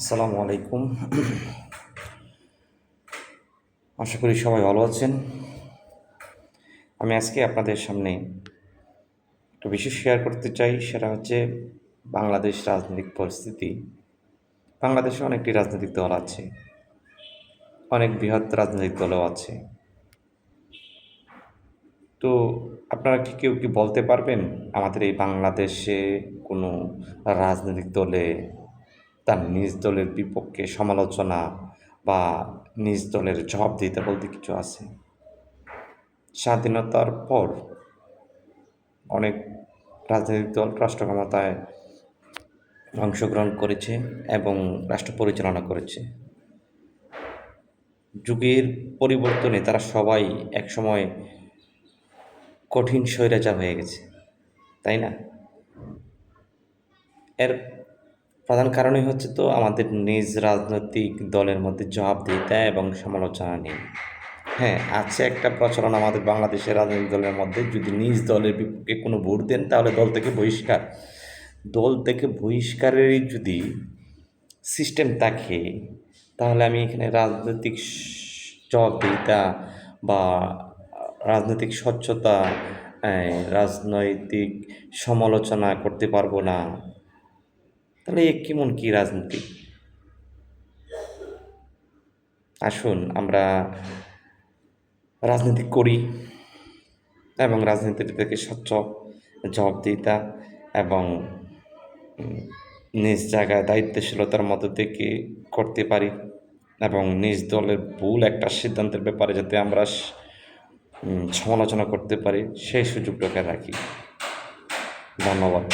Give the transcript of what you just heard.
আসসালামু আলাইকুম। আশা করি সবাই ভালো আছেন। আমি আজকে আপনাদের সামনে একটা বিষয় শেয়ার করতে চাই, সেটা হচ্ছে বাংলাদেশ রাজনৈতিক পরিস্থিতি। বাংলাদেশে অনেকটি রাজনৈতিক দল আছে, অনেক বৃহৎ রাজনৈতিক দলও আছে। তো আপনারা কি কেউ কি বলতে পারবেন, আমাদের এই বাংলাদেশে কোনো রাজনৈতিক দলে তার নিজ দলের বিপক্ষে সমালোচনা বা নিজ দলের জবাব দিতে বলতে কিছু আছে। স্বাধীনতার পর অনেক রাজনৈতিক দল রাষ্ট্র ক্ষমতায় অংশগ্রহণ করেছে এবং রাষ্ট্র পরিচালনা করেছে। যুগের পরিবর্তনে তারা সবাই একসময় কঠিন স্বৈরাচার হয়ে গেছে, তাই না? এর প্রধান কারণই হচ্ছে তো আমাদের নিজ রাজনৈতিক দলের মধ্যে জবাবদিহিতা এবং সমালোচনা নেই। হ্যাঁ আছে একটা প্রচলন আমাদের বাংলাদেশের রাজনৈতিক দলের মধ্যে, যদি নিজ দলের বিপক্ষে কোনো ভোট দেন তাহলে দল থেকে বহিষ্কার। দল থেকে বহিষ্কারেরই যদি সিস্টেম থাকে, তাহলে আমি এখানে রাজনৈতিক জবাবদিহিতা বা রাজনৈতিক স্বচ্ছতা রাজনৈতিক সমালোচনা করতে পারব না। তাহলে এ কেমন কি রাজনীতি? আসুন, আমরা রাজনীতি করি এবং রাজনীতি থেকে স্বচ্ছ জবাবদিহিতা এবং নিজ জায়গায় দায়িত্বশীলতার মধ্যে থেকে করতে পারি এবং নিজ দলের ভুল একটা সিদ্ধান্তের ব্যাপারে যাতে আমরা সমালোচনা করতে পারি, সেই সুযোগটাকে রাখি। ধন্যবাদ।